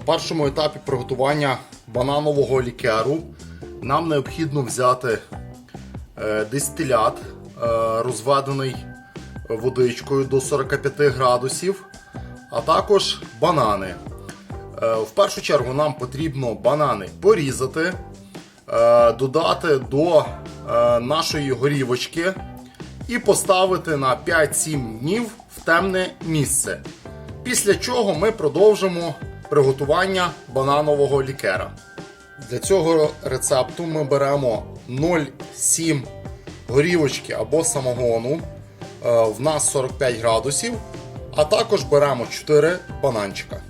На першому етапі приготування бананового лікеру нам необхідно взяти е, дистилят, е, розведений водичкою до 45 градусів, а також банани. Е, В першу чергу нам потрібно банани порізати, додати до нашої горівочки і поставити на 5-7 днів в темне місце. Після чого ми продовжимо приготування бананового лікера. Для цього рецепту ми беремо 0,7 горівочки або самогону. Е, В нас 45 градусів, а також беремо 4 бананчика.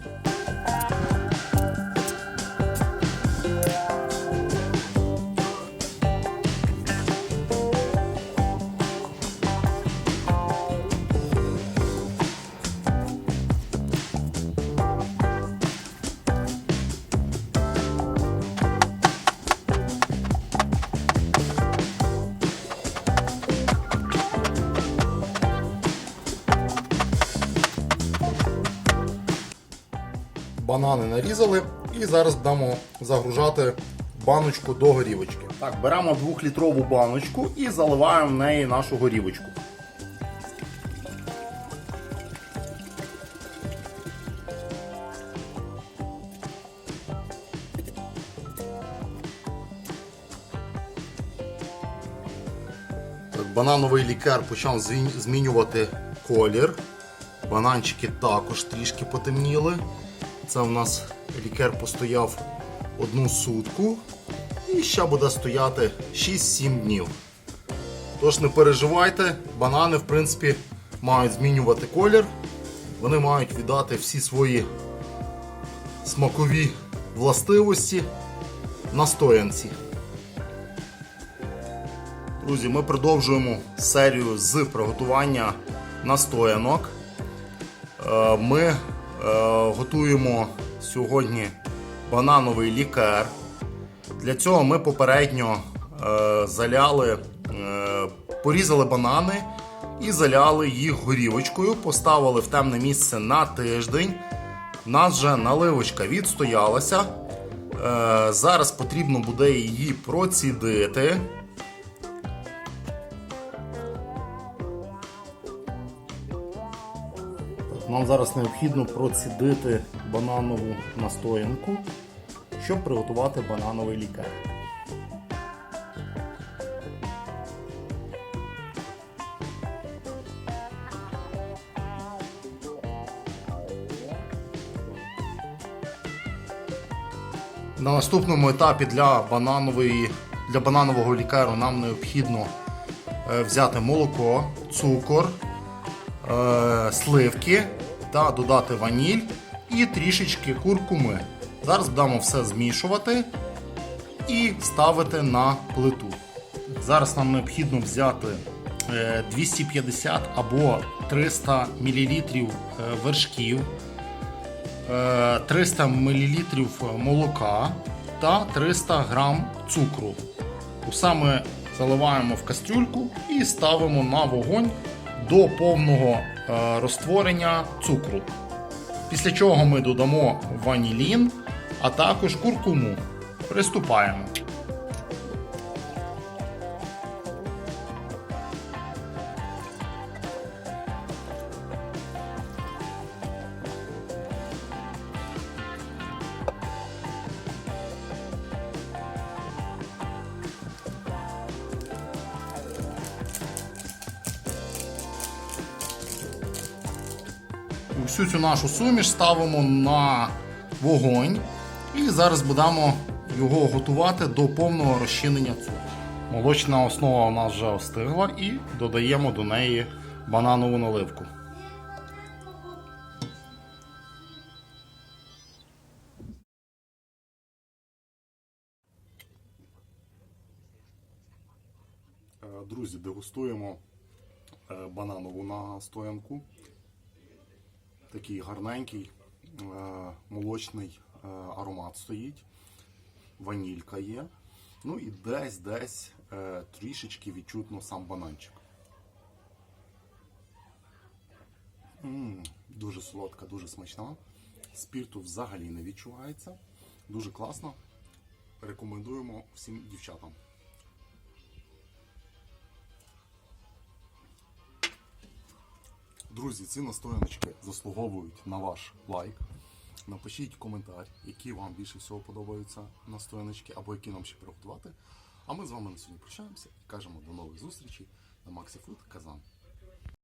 Банани нарізали і зараз будемо загружати баночку до горівочки. Так, беремо 2-літрову баночку і заливаємо в неї нашу горівочку. Банановий лікер почав змінювати колір. Бананчики також трішки потемніли. Це у нас лікер постояв одну сутку і ще буде стояти 6-7 днів. Тож не переживайте, банани в принципі мають змінювати колір. Вони мають віддати всі свої смакові властивості настоянці. Друзі, ми продовжуємо серію з приготування настоянок. Е, Ми готуємо сьогодні банановий лікер. Для цього ми попередньо е, заляли, е, порізали банани і заляли їх горівочкою, поставили в темне місце на тиждень. У нас вже наливочка відстоялася. Е, Зараз потрібно буде її процідити. Нам зараз необхідно процідити бананову настоянку, щоб приготувати банановий лікер. На наступному етапі для, бананової, для бананового лікеру нам необхідно е, взяти молоко, цукор, е, сливки та додати ваніль і трішечки куркуми. Зараз будемо все змішувати і ставити на плиту. Зараз нам необхідно взяти е, 250 або 300 мл вершків, е, 300 мл молока та 300 г цукру. Ми заливаємо в кастрюльку і ставимо на вогонь до повного е, розтворення цукру. Після чого ми додамо ванілін, а також куркуму. Приступаємо. Всю цю нашу суміш ставимо на вогонь і зараз будемо його готувати до повного розчинення цукру. Молочна основа у нас вже остигла і додаємо до неї бананову наливку. Е, Друзі, дегустуємо е, бананову настоянку. Такий гарненький е, молочний е, аромат стоїть. Ванілька є. Ну і десь десь е, трішечки відчутно сам бананчик. М, дуже солодка, дуже смачна. Спірту взагалі не відчувається. Дуже класно. Рекомендуємо всім дівчатам. Друзі, ці настояночки заслуговують на ваш лайк. Напишіть коментар, які вам більше всього подобаються настояночки, або які нам ще приготувати. А ми з вами на сьогодні прощаємося і кажемо до нових зустрічей на Maxi Food Казан.